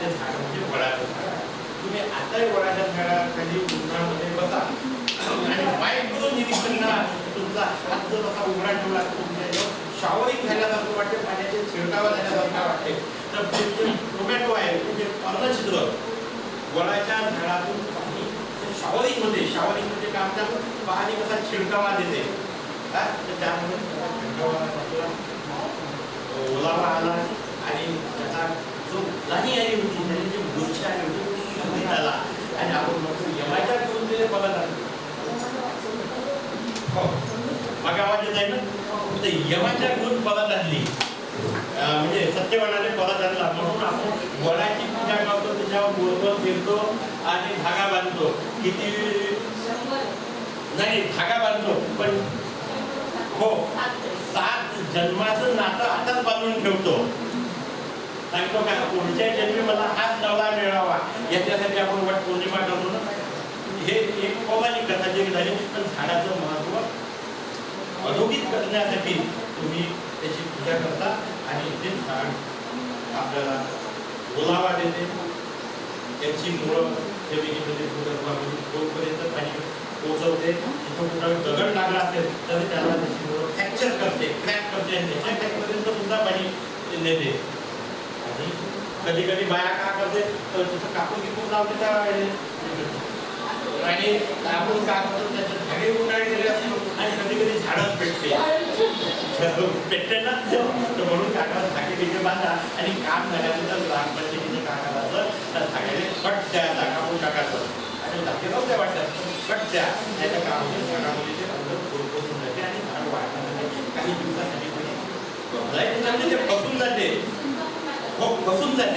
ते झाड म्हणजे वडाचं झाड तुम्ही आताही वडाच्या झाडाखाली उन्हामध्ये बसा. आणि वाईट माइक्रो निरीक्षण करा तुमचा हात जर असा उघडा ठेवला तुमच्या शॉवरिंग झाल्यासारखं वाटते पाण्याचे छिडकावा झाल्यासारखं वाटते. तर ते टोमॅटो आहे म्हणजे पर्णछिद्र वडाच्या झाडातून पाणी शॉवरिंगमध्ये शॉवरिंगमध्ये काम करतं पाणी कसा छिडकावा देते. हा? तर त्यामुळे त्याला छिडकावा झाला. ओलावा आला आणि त्याचा जो लाही आली होती त्याची जी मूर्छा आली होती ती शुद्धी झाला आणि आपण म्हणतो यमाच्या घेऊन ते बघत आलो हो. मग आवाज येत आहे ना तर यमाच्या घेऊन पदात आणली. म्हणजे सत्यवानाने पदात आणला. म्हणून आपण वडाची पूजा करतो त्याच्यावर बोलवत फिरतो आणि धागा बांधतो. किती नाही धागा बांधतो. पण हो. सात जन्माचं नातं आताच बांधून ठेवतो. सांगतो का? पुढच्या जन्मी मला हाच नवरा मिळावा. याच्यासाठी आपण वट पौर्णिमा करतो ना. हे एक पौराणिक कथा जी झाली पण झाडाचं शोभित करण्यासाठी तुम्ही त्याची पूजा करता आणि ते झाड आपल्याला ओलावा देते. त्याची मुळं जमिनीमध्ये भूगर्भामध्ये जोपर्यंत पाणी पोचवते तिथं कुठं दगड लागला असेल तर त्याला त्याची मुळं फ्रॅक्चर करते क्रॅक करते आणि त्याच्या क्रॅकपर्यंत सुद्धा पाणी नेते. आणि कधी कधी बाया का करते? तर तिथं कापून किपून लावते त्या आणि आपण काय करतो त्याच्या झाडे उन्हाळे गेले असतो आणि कधी कधी झाडच पेटते तर म्हणून काका धागे बिगे बांधा आणि काम झाल्यानंतर ग्रामपंचायतीने काय करायचं तर धाग्याने कट द्यायचा कापून टाकायचं आणि धागे नव्हते वाटत. कट द्या. त्याच्या कामामध्ये झाडामध्ये ते अंदर खोलून जाते आणि झाड वाढणार काही दिवसासाठी तरी भलाही ते फसून जाते. हो फसून जाते.